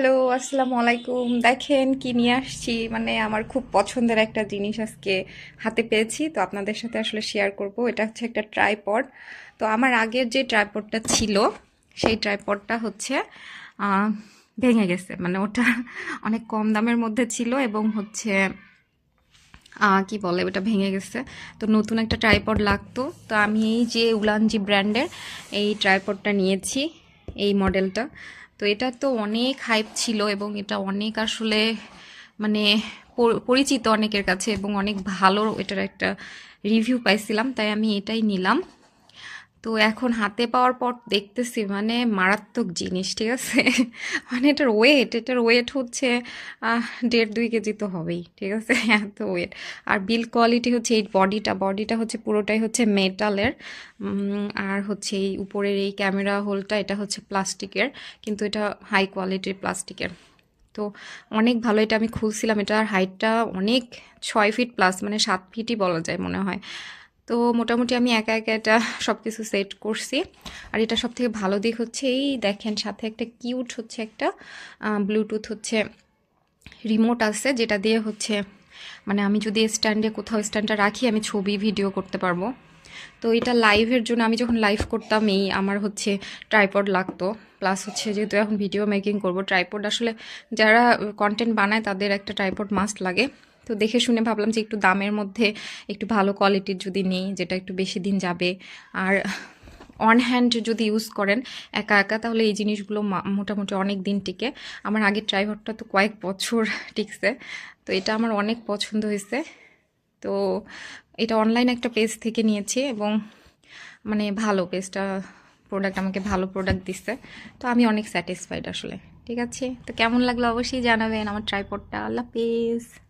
Hello, আসসালামু আলাইকুম। দেখেন কি নিয়ে আসছি। মানে আমার খুব পছন্দের একটা জিনিস আজকে হাতে পেয়েছি। তো আপনাদের সাথে আসলে শেয়ার করব। এটা হচ্ছে একটা ট্রাইপড তো আমার আগের যে ট্রাইপডটা ছিল, সেই ট্রাইপডটা হচ্ছে ভেঙে গেছে। মানে ওটা অনেক কম দামের মধ্যে ছিল এবং হচ্ছে কি বলে, ওটা ভেঙে গেছে। তো নতুন একটা ট্রাইপড লাগতো। তো আমি এই যে উলানজি ব্র্যান্ডের এই ট্রাইপডটা নিয়েছি, এই মডেলটা তো এটা তো অনেক হাইপ ছিল এবং এটা অনেক আসলে মানে পরিচিত অনেকের কাছে এবং অনেক ভালো এটার একটা রিভিউ পাইছিলাম, তাই আমি এটাই নিলাম। তো এখন হাতে পাওয়ার পর দেখতেছি মানে মারাত্মক জিনিস, ঠিক আছে? মানে এটার ওয়েট এটার ওয়েট হচ্ছে দেড় দুই কেজি তো হবেই, ঠিক আছে? এত ওয়েট আর বিল কোয়ালিটি হচ্ছে এই বডিটা বডিটা হচ্ছে পুরোটাই হচ্ছে মেটালের আর হচ্ছে এই উপরের এই ক্যামেরা হোলটা এটা হচ্ছে প্লাস্টিকের কিন্তু এটা হাই কোয়ালিটির প্লাস্টিকের তো অনেক ভালো এটা আমি খুলছিলাম, এটার হাইটটা অনেক ছয় ফিট প্লাস মানে সাত ফিটই বলা যায় মনে হয়। তো মোটামুটি আমি একা একা এটা সব কিছু সেট করছি। আর এটা সব থেকে ভালো দিক হচ্ছে এই দেখেন, সাথে একটা কিউট হচ্ছে একটা ব্লুটুথ হচ্ছে রিমোট আছে, যেটা দিয়ে হচ্ছে মানে আমি যদি স্ট্যান্ডে কোথাও স্ট্যান্ডটা রাখি, আমি ছবি ভিডিও করতে পারব। তো এটা লাইভের জন্য আমি যখন লাইভ করতাম, এই আমার হচ্ছে ট্রাইপড লাগতো। প্লাস হচ্ছে যেহেতু এখন ভিডিও মেকিং করব ট্রাইপড আসলে যারা কন্টেন্ট বানায় তাদের একটা ট্রাইপড মাস্ট লাগে। তো দেখে শুনে ভাবলাম যে একটু দামের মধ্যে একটু ভালো কোয়ালিটির যদি নেই, যেটা একটু বেশি দিন যাবে। আর অন হ্যান্ড যদি ইউজ করেন, একা একা, তাহলে এই জিনিসগুলো মোটামুটি অনেক দিন টিকে। আমার আগের ট্রাইপডটা তো কয়েক বছর টিকছে। তো এটা আমার অনেক পছন্দ হয়েছে। তো এটা অনলাইন একটা পেজ থেকে নিয়েছি এবং মানে ভালো পেজটা প্রোডাক্ট আমাকে ভালো প্রোডাক্ট দিচ্ছে। তো আমি অনেক স্যাটিসফাইড আসলে। ঠিক আছে? তো কেমন লাগল অবশ্যই জানাবেন আমার ট্রাইপডটা আল্লাহ হাফেজ।